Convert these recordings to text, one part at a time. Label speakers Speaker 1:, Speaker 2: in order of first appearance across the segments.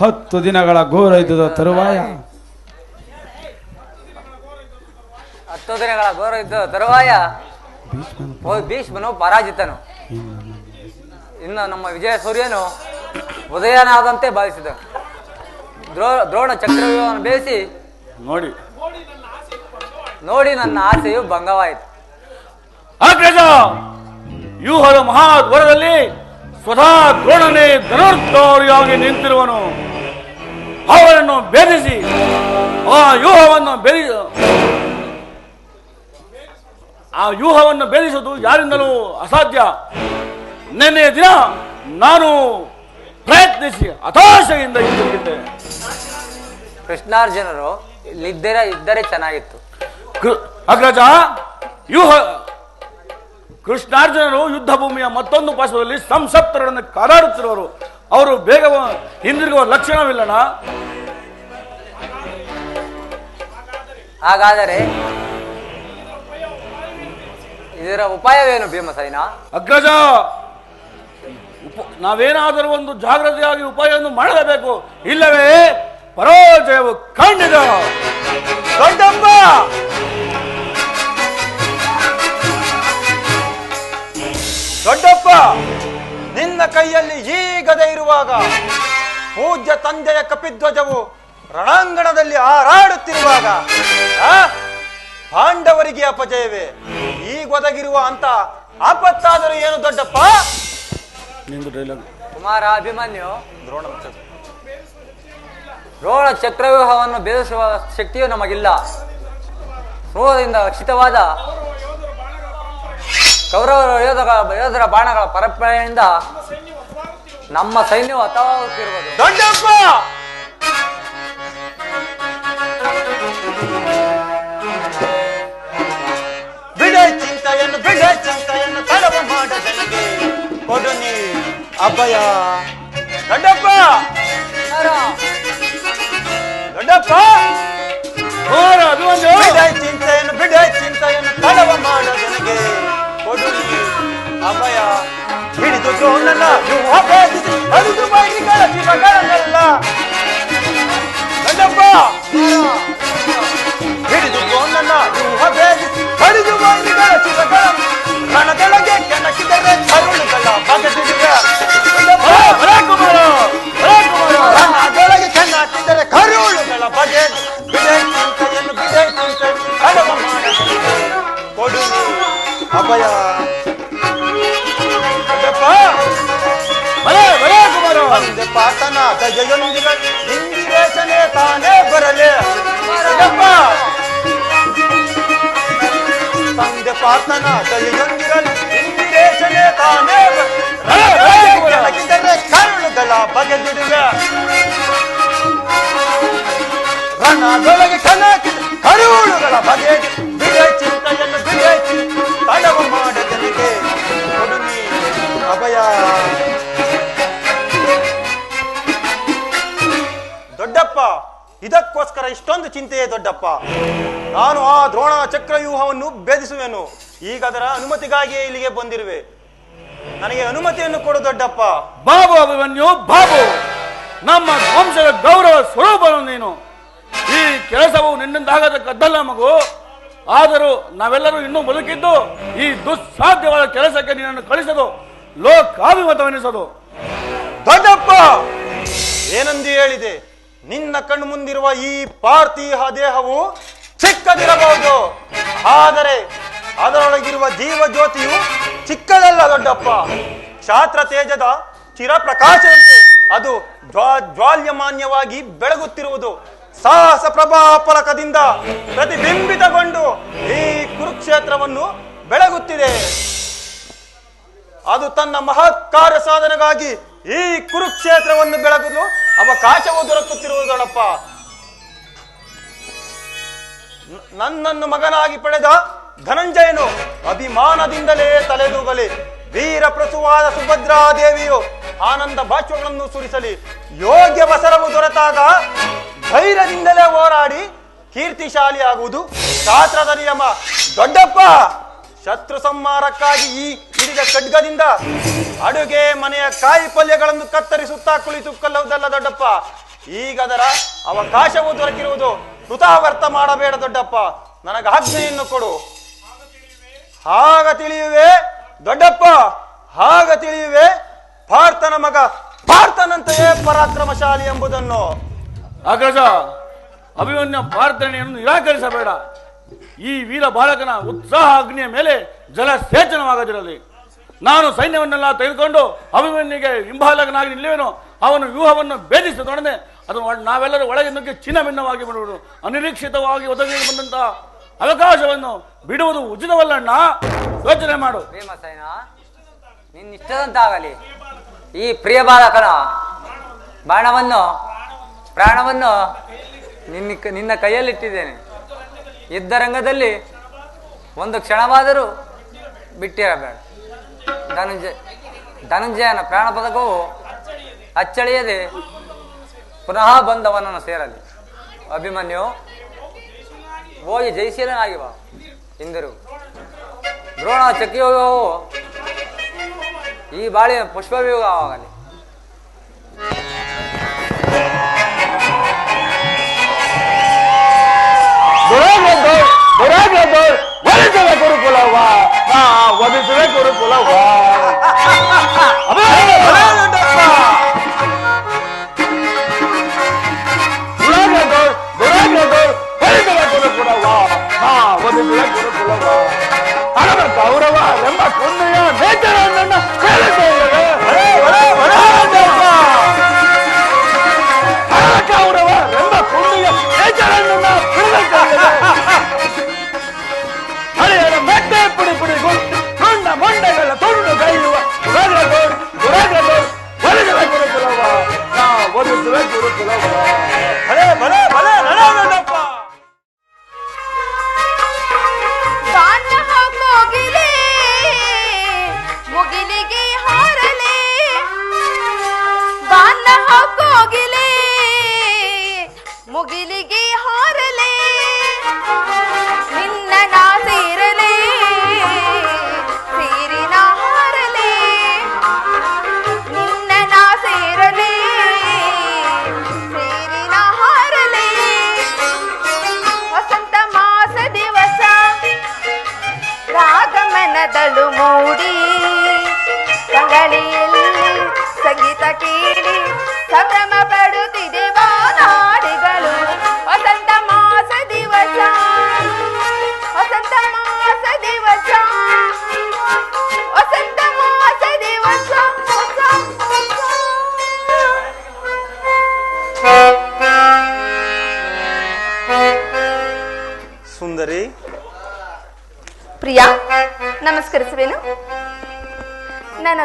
Speaker 1: ಹತ್ತು ದಿನಗಳ ಘೋರ ಯುದ್ಧದ ತರುವಾಯ.
Speaker 2: ಹತ್ತು ದಿನಗಳ ಘೋರ ಯುದ್ಧದ ತರುವಾಯ
Speaker 1: ಭೀಷ್ಮನು
Speaker 2: ಪರಾಜಿತನು. ಇನ್ನು ನಮ್ಮ ವಿಜಯ ಸೂರ್ಯನು ಉದಯನಾದಂತೆ ಭಾವಿಸಿದ. ದ್ರೋ ದ್ರೋಣ ಚಕ್ರವ್ಯೂಹವನ್ನು ಬೇಯಿಸಿ
Speaker 3: ನೋಡಿ.
Speaker 2: ನೋಡಿ ನನ್ನ ಆಸೆಯು ಭಂಗವಾಯಿತು.
Speaker 3: ಅಗ್ರಜ ಮಹಾ ಮಹಾದ್ವರದಲ್ಲಿ ಸ್ವತಃ ದ್ರೋಣನೇ ಧನುರ್ಧೌರ್ಯವಾಗಿ ನಿಂತಿರುವನು. ಅವರನ್ನು ಭೇದಿಸಿ ಆ ವ್ಯೂಹವನ್ನು ಬೆದಿ ಆ ವ್ಯೂಹವನ್ನು ಭೇದಿಸುವುದು ಯಾರಿಂದಲೂ ಅಸಾಧ್ಯ. ನಿನ್ನೆಯ ದಿನ ನಾನು ಪ್ರಯತ್ನಿಸಿ ಹತಾಶೆಯಿಂದ ಹಿಂದಿರುಗಿದ್ದೆ
Speaker 2: ಕೃಷ್ಣಾರ್ಜುನರು ಇಲ್ಲಿದ್ದರೆ ಇದ್ದರೆ ಚೆನ್ನಾಗಿತ್ತು.
Speaker 3: ಅಗ್ರಜ ವ್ಯೂಹ ಕೃಷ್ಣಾರ್ಜುನರು ಯುದ್ಧ ಭೂಮಿಯ ಮತ್ತೊಂದು ಪಾರ್ಶ್ವದಲ್ಲಿ ಸಂಸಪ್ತರನ್ನು ಕಾದಾಡುತ್ತಿರುವರು ಅವರು ಬೇಗ ಹಿಂದಿರುಗುವ ಲಕ್ಷಣವಿಲ್ಲನ?
Speaker 2: ಹಾಗಾದರೆ ಇದರ ಉಪಾಯವೇನು ಭೀಮಸೈನ?
Speaker 3: ಅಗ್ರಜ ನಾವೇನಾದರೂ ಒಂದು ಜಾಗ್ರತೆಯಾಗಿ ಉಪಾಯವನ್ನು ಮಾಡಲೇಬೇಕು. ಇಲ್ಲವೇ ಪರಾಜಯವು ಕಂಡಿದ
Speaker 4: ದೊಡ್ಡಪ್ಪ ದೊಡ್ಡಪ್ಪ ನಿನ್ನ ಕೈಯಲ್ಲಿ ಈಗದೆ ಗದೆ ಇರುವಾಗ ಪೂಜ್ಯ ತಂದೆಯ ಕಪಿಧ್ವಜವು ರಣಾಂಗಣದಲ್ಲಿ ಹಾರಾಡುತ್ತಿರುವಾಗ ಆ? ಪಾಂಡವರಿಗೆ ಅಪಜಯವೇ? ಈಗೊದಗಿರುವ ಅಂತ ಆಪತ್ತಾದರೂ ಏನು ದೊಡ್ಡಪ್ಪ?
Speaker 3: ನಿಂದು ಡೈಲಾಗ್
Speaker 2: ಕುಮಾರ ಅಭಿಮನ್ಯು ದ್ರೋಣ ದ್ರೋಣ ಚಕ್ರವ್ಯೂಹವನ್ನು ಬೇಧಿಸುವ ಶಕ್ತಿಯು ನಮಗಿಲ್ಲ. ಕ್ರೋಧದಿಂದ ರಕ್ಷಿತವಾದ ಕೌರವರ ಯೋಧರ ಯೋಧರ ಬಾಣಗಳ ಪರಂಪರೆಯಿಂದ ನಮ್ಮ ಸೈನ್ಯವು ಹತವಾಗುತ್ತಿರುವುದು
Speaker 4: ದೊಡ್ಡಪ್ಪ ಬಿಡೆ ಚಿಂತೆಯನ್ನು ಬಿಡೆ ಚಿಂತೆಯನ್ನು ತಡವ ಮಾಡದನಿಗೆ ಕೊಡು ನೀ ಅಭಯ ದೊಡ್ಡಪ್ಪ ದೊಡ್ಡಪ್ಪ
Speaker 3: ಕುಮಾರ ಅಭಿಮನ್ಯು
Speaker 4: ಬಿಡೆ ಚಿಂತೆಯನ್ನು ಬಿಡೆ ಚಿಂತೆಯನ್ನು ತಡವ ಮಾಡದನಿಗೆ ಕೊಡು ನೀ ಅಭಯ ಹಿಡಿದು ದ್ರೋಣನ ಯುವ ಭೇದಿಸಿ ಹರಿದು ಬೈರಿಗಳ ಶಿವಗಳನ್ನೆಲ್ಲ ದೊಡ್ಡಪ್ಪ ಹಿಡಿದು ದ್ರೋಣನ ಯುವ ಭೇದಿಸಿ ಹರಿದು ಬೈರಿಗಳ ಶಿವಗಳ ರಣದೊಳಗೆ ಕೆಣಕಿದರೆ ಕರುಳುಗಳ ಬಗೆದಿಡುವೆ ದೊಡ್ಡಪ್ಪ
Speaker 3: ಬರೇ ಕುಮಾರ ಬರೇ ಕುಮಾರ
Speaker 4: ರಣದೊಳಗೆ ಕೆಣಕಿದರೆ ಕರುಳುಗಳ ಬಗೆ ಬಿಡೆ ಚಿಂತೆಯನ್ನು ಬಿಡೆ ಚಿಂತೆಯನ್ನು ಕಡವ ಮಾಡದನಿಗೆ ಕೊಡು ನೀ ಅಭಯ
Speaker 3: ಕುಮಾರ
Speaker 4: ತಂದೆ ಪಾತನ ದಯೆಯೊಂದಿಗೆ ಇಂದಿರೇಶನೇ ತಾನೇ ಬರಲಿ ಯಪ್ಪ! ತಂದೆ ಪಾತನ ದಯೆಯೊಂದಿರಲಿ ಇಂದಿರೇಶನೇ ತಾನೇ ಬೆಳಗಿದರೆ ಕರುಳುಗಳ ಬಗೆದಿಡುವೆ ರಣದೊಳಗೆ ಕಣಕಿದ ಕರುಳುಗಳ ಬಗೆ ಬಿಡೆ ಚಿಂತೆಯನ್ನು ಬಿಡೆ ಚಿಂತೆ ತಡವ ಮಾಡದನಿಗೆ ಕೊಡು ನೀ ಅಭಯ ದೊಡ್ಡಪ್ಪ. ಇದಕ್ಕೋಸ್ಕರ ಇಷ್ಟೊಂದು ಚಿಂತೆಯೇ ದೊಡ್ಡಪ್ಪ. ನಾನು ಆ ದ್ರೋಣ ಚಕ್ರವ್ಯೂಹವನ್ನು ಭೇದಿಸುವೆನು. ಈಗ ಅದರ ಅನುಮತಿಗಾಗಿಯೇ ಇಲ್ಲಿಗೆ ಬಂದಿರುವೆ. ನನಗೆ ಅನುಮತಿಯನ್ನು ಕೊಡು ದೊಡ್ಡಪ್ಪ.
Speaker 3: ಬಾಬು ಅಭಿಮನ್ಯು ಬಾಬು! ನಮ್ಮ ವಂಶದ ಗೌರವ ಸ್ವರೂಪನು ನೀನು. ಈ ಕೆಲಸವು ನಿನ್ನಿಂದಾಗತಕ್ಕದ್ದಲ್ಲ ಮಗು. ಆದರೂ ನಾವೆಲ್ಲರೂ ಇನ್ನೂ ಬದುಕಿದ್ದು ಈ ದುಸ್ಸಾಧ್ಯವಾದ ಕೆಲಸಕ್ಕೆ ನಿನ್ನನ್ನು ಕಳಿಸದು ಲೋಕಾಭಿಮತವೆನಿಸದು.
Speaker 4: ದೊಡ್ಡಪ್ಪ! ಏನಂದು ಹೇಳಿದೆ? ನಿನ್ನ ಕಣ್ಣು ಮುಂದಿರುವ ಈ ಪಾರ್ಥಿವ ದೇಹವು ಚಿಕ್ಕದಿರಬಹುದು. ಆದರೆ ಅದರೊಳಗಿರುವ ಜೀವ ಜ್ಯೋತಿಯು ಚಿಕ್ಕದಲ್ಲ ದೊಡ್ಡಪ್ಪ. ಕ್ಷಾತ್ರ ತೇಜದ ಚಿರಪ್ರಕಾಶದಂತೆ ಅದು ಜ್ವಾ ಜ್ವಾಲ್ಯಮಾನ್ಯವಾಗಿ ಬೆಳಗುತ್ತಿರುವುದು. ಸಾಹಸ ಪ್ರಭಾ ಫಲಕದಿಂದ ಪ್ರತಿಬಿಂಬಿತಗೊಂಡು ಈ ಕುರುಕ್ಷೇತ್ರವನ್ನು ಬೆಳಗುತ್ತಿದೆ. ಅದು ತನ್ನ ಮಹತ್ ಕಾರ್ಯ ಸಾಧನೆಗಾಗಿ ಈ ಕುರುಕ್ಷೇತ್ರವನ್ನು ಬೆಳಗಲು ಅವಕಾಶವು ದೊರಕುತ್ತಿರುವುದಳಪ್ಪ ನನ್ನನ್ನು ಮಗನಾಗಿ ಪಡೆದ ಧನಂಜಯನು ಅಭಿಮಾನದಿಂದಲೇ ತಲೆದೂಗಲಿ, ವೀರ ಪ್ರಸುವಾದ ಸುಭದ್ರಾದೇವಿಯು ಆನಂದ ಭಾಷ್ಯಗಳನ್ನು ಸುರಿಸಲಿ, ಯೋಗ್ಯ ಬಸರವು ದೊರೆತಾಗ ಧೈರ್ಯದಿಂದಲೇ ಹೋರಾಡಿ ಕೀರ್ತಿಶಾಲಿಯಾಗುವುದು ಶಾಸ್ತ್ರದ ನಿಯಮ. ದೊಡ್ಡಪ್ಪ, ಶತ್ರು ಸಂಹಾರಕ್ಕಾಗಿ ಈ ಹಿಡಿದ ಖಡ್ಗದಿಂದ ಅಡುಗೆ ಮನೆಯ ಕಾಯಿ ಪಲ್ಯಗಳನ್ನು ಕತ್ತರಿಸುತ್ತಾ ಕುಳಿತುಕೊಳ್ಳುವುದಲ್ಲ ದೊಡ್ಡಪ್ಪ. ಈಗದರ ಅವಕಾಶವೂ ದೊರಕಿರುವುದು ಕೃತಾವರ್ತ ಮಾಡಬೇಡ ದೊಡ್ಡಪ್ಪ. ನನಗೆ ಆಜ್ಞೆಯನ್ನು ಕೊಡು. ಹಾಗ ತಿಳಿಯುವೆ ದೊಡ್ಡಪ್ಪ. ಹಾಗ ತಿಳಿಯುವೆ ಪಾರ್ಥನ ಮಗ. ಪಾರ್ಥನಂತೆಯೇ ಪರಾಕ್ರಮಶಾಲಿ ಎಂಬುದನ್ನು.
Speaker 3: ಅಗ್ರಜ ಅಭಿಮನ್ಯ ಪ್ರಾರ್ಥನೆಯನ್ನು ನಿರಾಕರಿಸಬೇಡ. ಈ ವೀರ ಬಾಲಕನ ಉತ್ಸಾಹ ಅಗ್ನಿಯ ಮೇಲೆ ಜಲ ಸೇಚನವಾಗದಿರಲಿ. ನಾನು ಸೈನ್ಯವನ್ನೆಲ್ಲ ತೆಗೆದುಕೊಂಡು ಅಭಿಮನ್ಯಿಗೆ ಹಿಂಬಾಲಕನಾಗಿ ನಿಲ್ಲುವೆನು, ಅವನು ವ್ಯೂಹವನ್ನು ಭೇದಿಸಿದೊಡನೆ ಅದು ನಾವೆಲ್ಲರೂ ಒಳಗೆ ನುಗ್ಗಿ ಚಿನ್ನ ಭಿನ್ನವಾಗಿ ಬಿಡುವುದು, ಅನಿರೀಕ್ಷಿತವಾಗಿ ಒದಗಿ ಬಂದಂತಹ ಅವಕಾಶವನ್ನು ಬಿಡುವುದು ಉಚಿತವಲ್ಲಣ್ಣ. ಯೋಚನೆ ಮಾಡು.
Speaker 2: ನಿನ್ನಿಷ್ಟದಂತಾಗಲಿ. ಈ ಪ್ರಿಯ ಬಾಲಕನ ಬಾಣವನ್ನು, ಪ್ರಾಣವನ್ನು ನಿನ್ನ ನಿನ್ನ ಕೈಯಲ್ಲಿಟ್ಟಿದ್ದೇನೆ. ಯುದ್ಧ ರಂಗದಲ್ಲಿ ಒಂದು ಕ್ಷಣವಾದರೂ ಬಿಟ್ಟಿರಬೇಡ. ಧನುಂಜಯ ಧನಂಜಯನ ಪ್ರಾಣ ಪದಕವು ಅಚ್ಚಳಿಯದೆ ಪುನಃ ಬಂದವನನ್ನು ಸೇರಲಿ. ಅಭಿಮನ್ಯು ಹೋಗಿ ಬಾ ಹಿಂದಿರು ದ್ರೋಣ ಚಕ್ರವ್ಯೂಹವು ಈ ಬಾಳಿನ ಪುಷ್ಪವ್ಯೂಹವಾಗಲಿ.
Speaker 5: What is
Speaker 4: the
Speaker 5: record of Pulawa?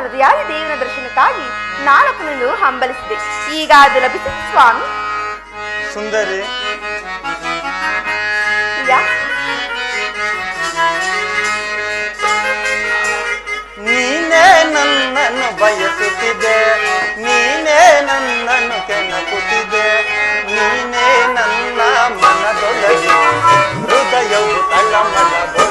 Speaker 5: ಹೃದಯಾದ ದೇವನ ದರ್ಶನಕ್ಕಾಗಿ ನಾಲ್ಕನನ್ನು ಹಂಬಲಿಸಿದೆ. ಈಗ ಅದು ಲಭಿಸಿತು ಸ್ವಾಮಿ.
Speaker 4: ಸುಂದರಿ. ನೀನೇ ನನ್ನನ್ನು ಬಯಸುತ್ತಿದೆ. ನೀನೇ ನನ್ನನ್ನು ಕೆಣಕುತ್ತಿದೆ. ನೀನೇ ನನ್ನ ಮನದೊಳಗೆ ಹೃದಯವು ತಳಮಳಗೊಳಿಸುತ್ತಿದೆ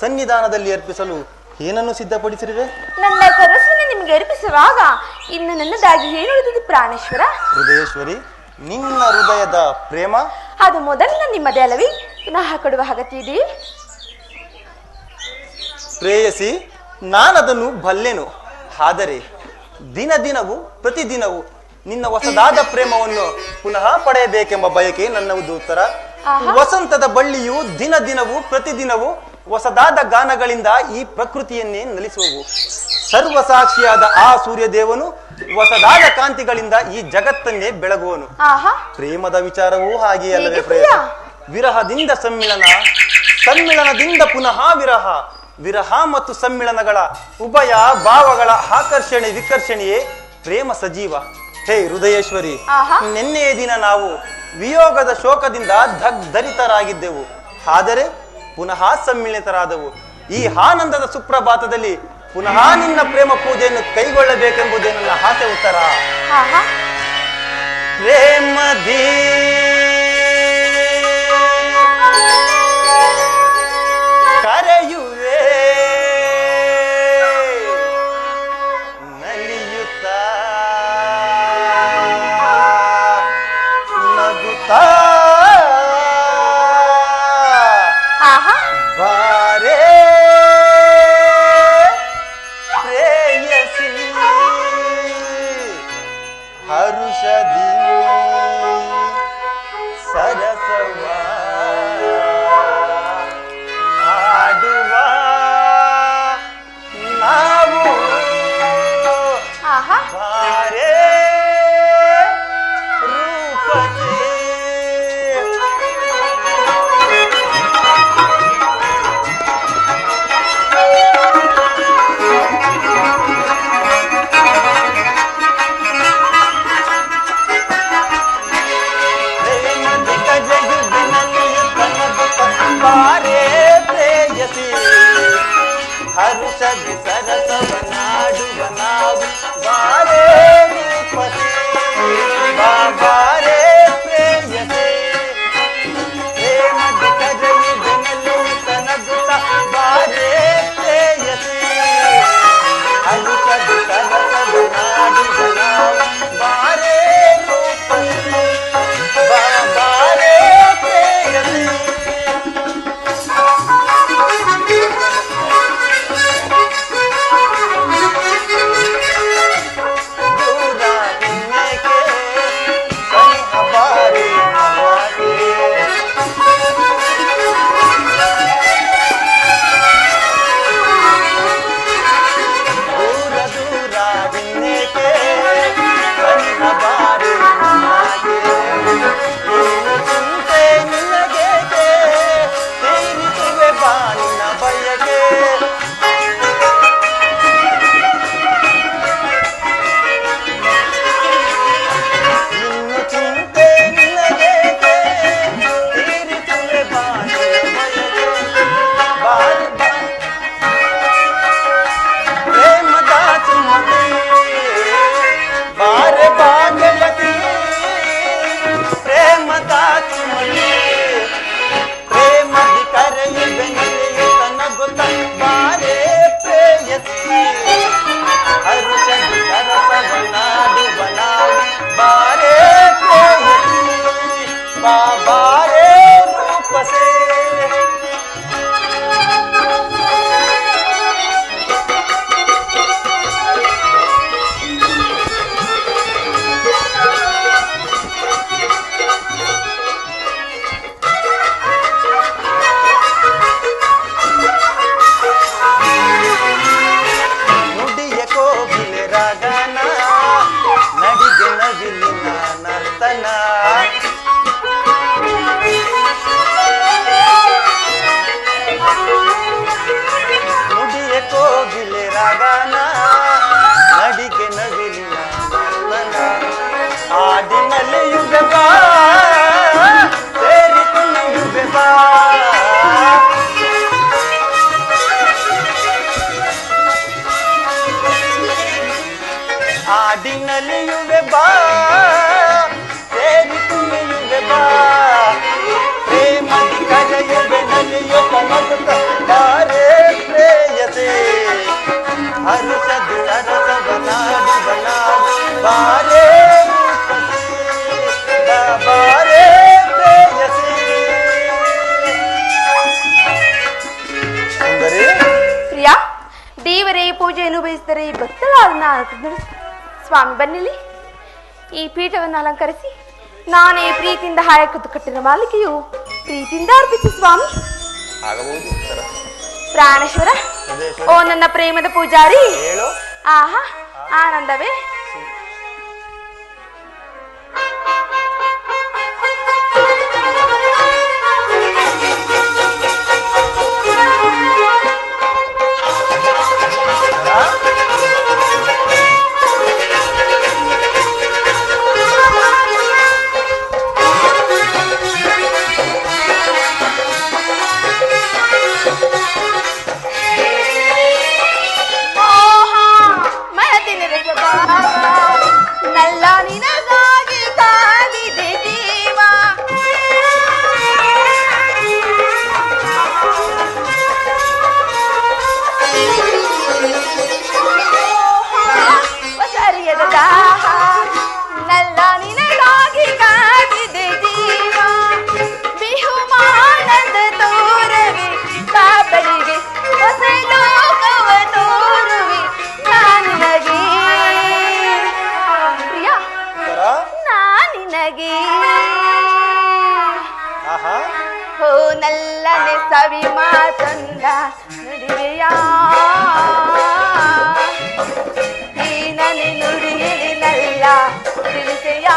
Speaker 4: ಸನ್ನಿಧಾನದಲ್ಲಿ ಅರ್ಪಿಸಲು ಏನನ್ನು ಸಿದ್ಧಪಡಿಸಿರುವೆ
Speaker 5: ನನ್ನ ಸರಸ್ವನಿ ನಿಮಗೆ ಅರ್ಪಿಸುವಾಗ ಇನ್ನು ನನ್ನದಾಗಿ ಉಳಿದಿದೆ ಪ್ರಾಣೇಶ್ವರ?
Speaker 4: ಹೃದಯೇಶ್ವರಿ ನಿನ್ನ ಹೃದಯದ ಪ್ರೇಮ?
Speaker 5: ಅದು ಮೊದಲಿನ ನಿಮ್ಮದೇ ಅಲ್ಲವೇ? ಪುನಃ ಕೊಡುವ ಅಗತ್ಯ ಇದೆಯೇ?
Speaker 4: ಪ್ರೇಯಸಿ ನಾನದನ್ನು ಬಲ್ಲೆನು. ಆದರೆ ದಿನ ದಿನವೂ ಪ್ರತಿದಿನವೂ ನಿನ್ನ ಹೊಸದಾದ ಪ್ರೇಮವನ್ನು ಪುನಃ ಪಡೆಯಬೇಕೆಂಬ ಬಯಕೆ ನನ್ನ ಉತ್ತರ. ವಸಂತದ ಬಳ್ಳಿಯು ದಿನ ದಿನವೂ ಪ್ರತಿದಿನವೂ ಹೊಸದಾದ ಗಾನಗಳಿಂದ ಈ ಪ್ರಕೃತಿಯನ್ನೇ ನಲಿಸುವವು. ಸರ್ವಸಾಕ್ಷಿಯಾದ ಆ ಸೂರ್ಯದೇವನು ಹೊಸದಾದ ಕಾಂತಿಗಳಿಂದ ಈ ಜಗತ್ತನ್ನೇ ಬೆಳಗುವನು. ಪ್ರೇಮದ ವಿಚಾರವೂ
Speaker 5: ಹಾಗೆ
Speaker 4: ಅಲ್ಲದೆ
Speaker 5: ಪ್ರೇಮ
Speaker 4: ವಿರಹದಿಂದ ಸಮ್ಮಿಳನ ಸಮ್ಮಿಳನದಿಂದ ಪುನಃ ವಿರಹ. ವಿರಹ ಮತ್ತು ಸಮ್ಮಿಳನಗಳ ಉಭಯ ಭಾವಗಳ ಆಕರ್ಷಣೆ ವಿಕರ್ಷಣೆಯೇ ಪ್ರೇಮ ಸಜೀವ. ಹೇ ಹೃದಯೇಶ್ವರಿ. ನಿನ್ನೆಯ ದಿನ ನಾವು ವಿಯೋಗದ ಶೋಕದಿಂದ ದಗ್ಧರಿತರಾಗಿದ್ದೆವು. ಆದರೆ ಪುನಃ ಸಮ್ಮಿಳಿತರಾದವು. ಈ ಆನಂದದ ಸುಪ್ರಭಾತದಲ್ಲಿ ಪುನಃ ನಿನ್ನ ಪ್ರೇಮ ಪೂಜೆಯನ್ನು ಕೈಗೊಳ್ಳಬೇಕೆಂಬುದೇ ನನ್ನ ಆಸೆ ಉತ್ತರ? ಪ್ರೇಮದೀ ಪ್ರೇಮದಿ ಆಡಿನಲಿಯುವೆ ಬಾ ಸೇರಿಕುಲಿಯುವೆ ಬಾ ಪ್ರೇಮದಿ ಕರೆಯುವೆ ನಲಿಯು ಕಮಸುತ ಬಾರೆ ಪ್ರೇಯಸೆ ಹರಸದು ಹರಸವ ನಾಡು ಬನಾಡು ಬಾರೆ
Speaker 5: ದೇವರೇ ಪೂಜೆಯನ್ನು ಬಯಸಿದರೆ ಭಕ್ತರಾದ ನಾನು ಸ್ವಾಮಿ ಬನ್ನಿಲಿ. ಈ ಪೀಠವನ್ನು ಅಲಂಕರಿಸಿ ನಾನೇ ಪ್ರೀತಿಯಿಂದ ಹಾಯ ಕೂತು ಕಟ್ಟಿದ ಮಾಲಿಕೆಯು ಪ್ರೀತಿಯಿಂದ ಅರ್ಪಿಸಿ ಸ್ವಾಮಿ. ಪ್ರಾಣೇಶ್ವರ ಓ ನನ್ನ ಪ್ರೇಮದ ಪೂಜಾರಿ. ಆಹಾ ಆನಂದವೇ. ಕವಿಮ ತಂದ ನುಡಿವೆಯ ಈ ನನಿ ನುಡಿಯಿನಲ್ಲ ತಿಳಿಸೆಯಾ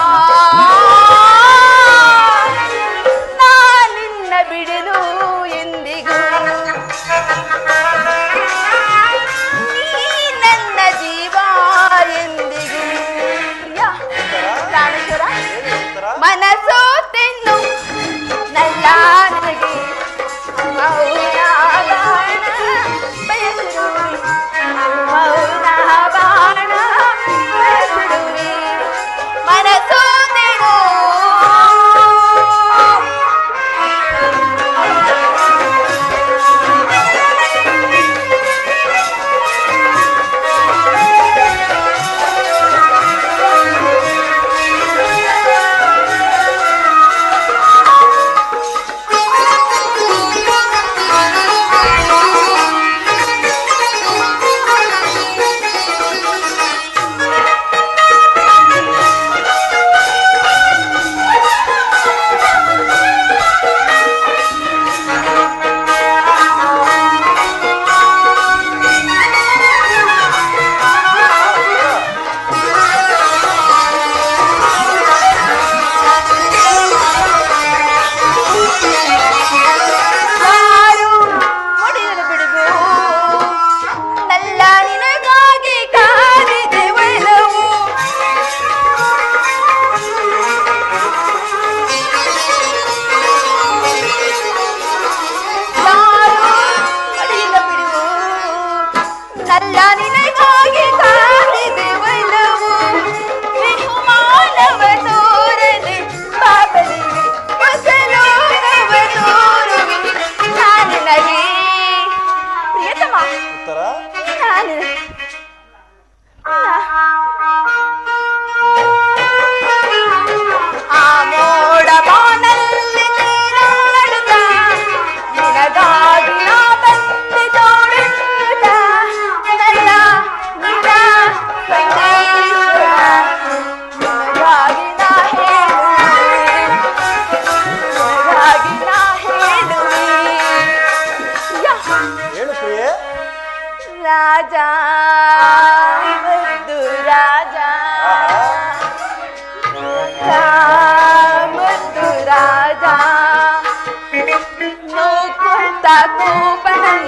Speaker 5: ಅಲ್ಲ ನಿನ್ನ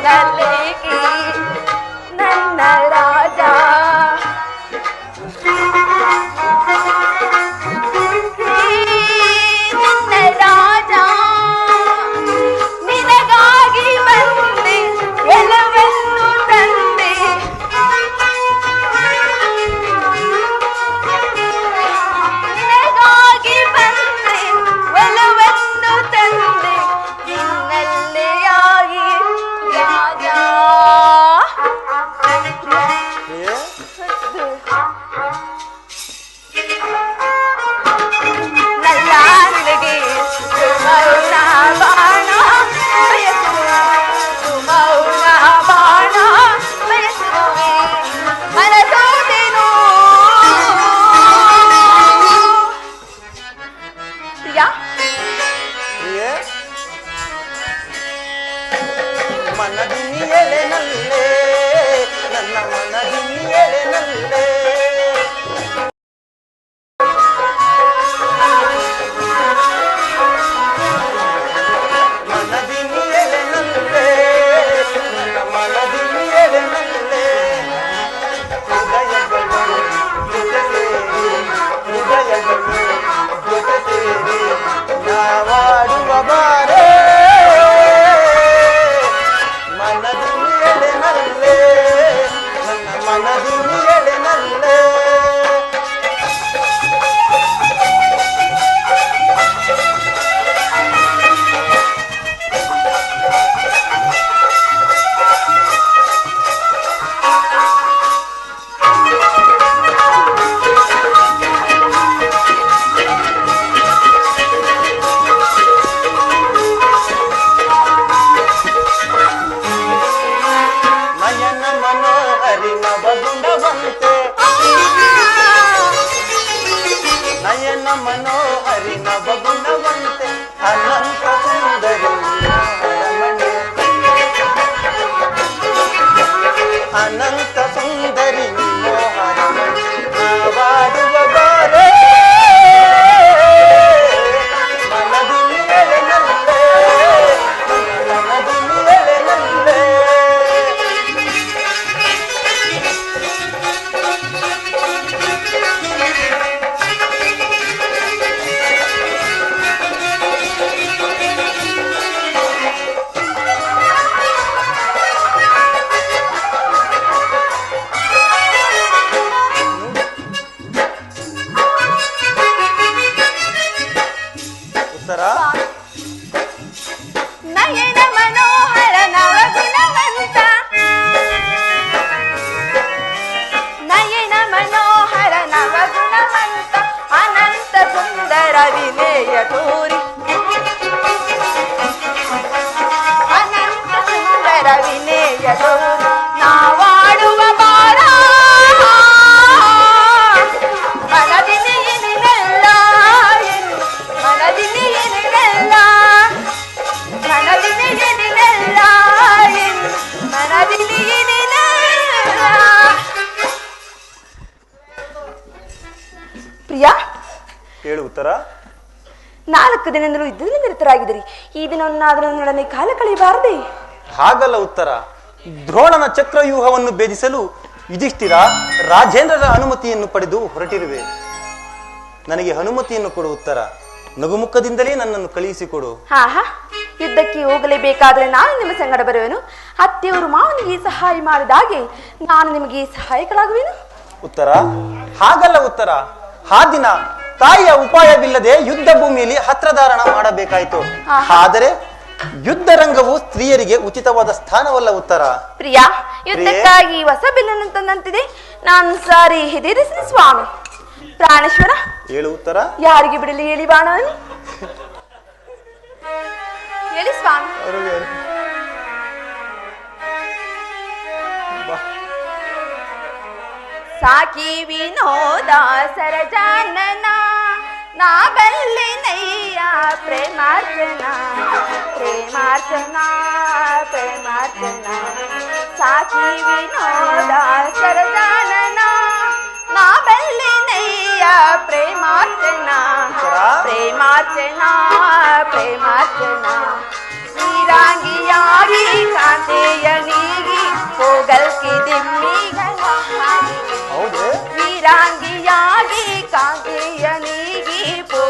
Speaker 5: 加油 ಎಲೆನಲ್ಲೇ ನನ್ನ ಮನ ಹಿನ್ನೆಲೆನಲ್ಲೇ ದಿನವನ್ನಾದರೂ ಕಾಲ ಕಳೆಯಬಾರದೆ?
Speaker 4: ಹಾಗಲ್ಲ ಉತ್ತರ. ದ್ರೋಣನ ಚಕ್ರವ್ಯೂಹವನ್ನು ಭೇದಿಸಲು ಯುಧಿಷ್ಠಿರ ರಾಜೇಂದ್ರರ ಅನುಮತಿಯನ್ನು ಪಡೆದು ಹೊರಟಿರುವೆ. ನನಗೆ ಅನುಮತಿಯನ್ನು ಕೊಡು ಉತ್ತರ. ನಗುಮುಖದಿಂದಲೇ ನನ್ನನ್ನು ಕಳುಹಿಸಿಕೊಡು.
Speaker 5: ಹಾ ಹಾ ಯುದ್ಧಕ್ಕೆ ಹೋಗಲೇಬೇಕಾದ್ರೆ ನಾನು ನಿಮ್ಮ ಸಂಗಡ ಬರುವೆನು. ಅತ್ತೆಯವರು ಮಾವನಿಗೆ ಸಹಾಯ ಮಾಡಿದಾಗೆ ನಾನು ನಿಮಗೆ ಸಹಾಯಕರಾಗುವೆನು
Speaker 4: ಉತ್ತರ. ಹಾಗಲ್ಲ ಉತ್ತರ. ಆ ದಿನ ತಾಯಿಯ ಉಪಾಯವಿಲ್ಲದೆ ಯುದ್ಧ ಭೂಮಿಯಲ್ಲಿ ಹತ್ರಧಾರಣ ಮಾಡಬೇಕಾಯಿತು. ಆದರೆ ಯುದ್ಧ ರಂಗವು ಸ್ತ್ರೀಯರಿಗೆ ಉಚಿತವಾದ ಸ್ಥಾನವಲ್ಲ ಉತ್ತರ.
Speaker 5: ಪ್ರಿಯಾ ಯುದ್ಧಕ್ಕಾಗಿ ಹೊಸ ಬಿಲ್ಲನ್ನು ತಂದಂತಿದೆ ನಾನು ಸಾರಿ ಹೆದರಿಸಿ ಸ್ವಾಮಿ. ಪ್ರಾಣೇಶ್ವರ
Speaker 4: ಹೇಳು ಉತ್ತರ.
Speaker 5: ಯಾರಿಗೆ ಬಿಡಲಿ ಹೇಳಿ ಬಾಣ ಹೇಳಿ ಸ್ವಾಮಿ. ಸಾಕಿ ವಿನೋದ ಸರಜಾನನ ನಾ ಬಲ್ಲಿನಯ್ಯ ಪ್ರೇಮಾರ್ಚನ ಪ್ರೇಮಾರ್ಚನ ಪ್ರೇಮಾರ್ಚನ ಸಾಕಿ ವಿನೋದ ಸರಜಾನನ ನಾ ಬಲ್ಲಿನಯ್ಯ ಪ್ರೇಮಾರ್ಚನ ಪ್ರೇಮಾರ್ಚನ ಪ್ರೇಮಾರ್ಚನ ಶ್ರೀರಾಂಗಿಯಾಗಿ ಕಾಂತೆಯ ನೀಗಿ ಹೋಗಲ್ಕಿ ದಿಮ್ಮಿಗಳ
Speaker 4: ಹೌದು
Speaker 5: ವೀರಾಂಗಿಯಾಗಿ ಕಾಂತೆಯ ನೀಗಿ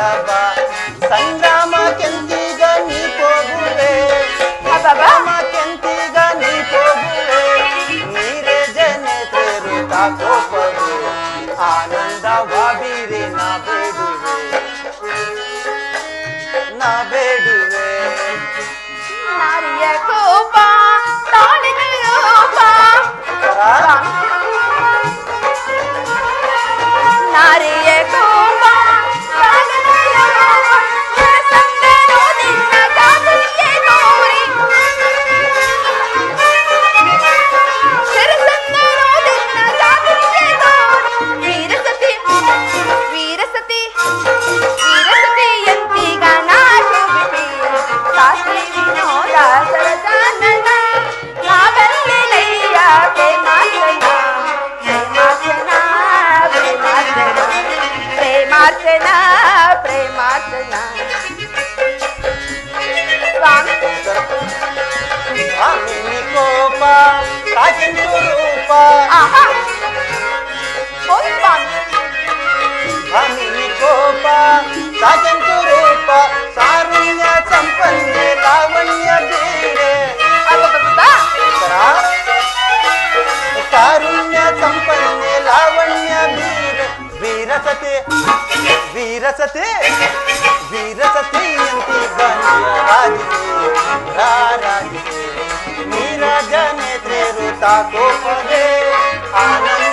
Speaker 4: ಬಾ ಸಂಗ್ರಾಮ ಕೆಂತಿಗ ನೀ ಹೋಗುವೆ
Speaker 5: ಅಬ್ಬಬ್ಬ.
Speaker 4: ಸಂಗ್ರಾಮ ಕೆಂತಿಗ ನೀ ಹೋಗುವೆ ನೀರೇ ಜನೇತ್ರೆ ಋತ ಕೋಪವೇ ಆನಂದವ ಬೀರೆ ನಾ ಬೇಡುವೆ ನಾ ಬೇಡುವೆ
Speaker 5: ನಾರಿಯ ಕೋಪ ತಾಳಿನ ರೂಪ ನಾರಿಯ ಕೋಪ
Speaker 4: ವೀರಸತೆ ವೀರಸತೆ ಅಂತಿ ಬಂದ್ಯ ರಾಜಿತೆ ರಾರಾಜಿತೆ ನೀರಜ ನೇತ್ರೆ ಋತ ಕೋಪವೇ ಆನಂದ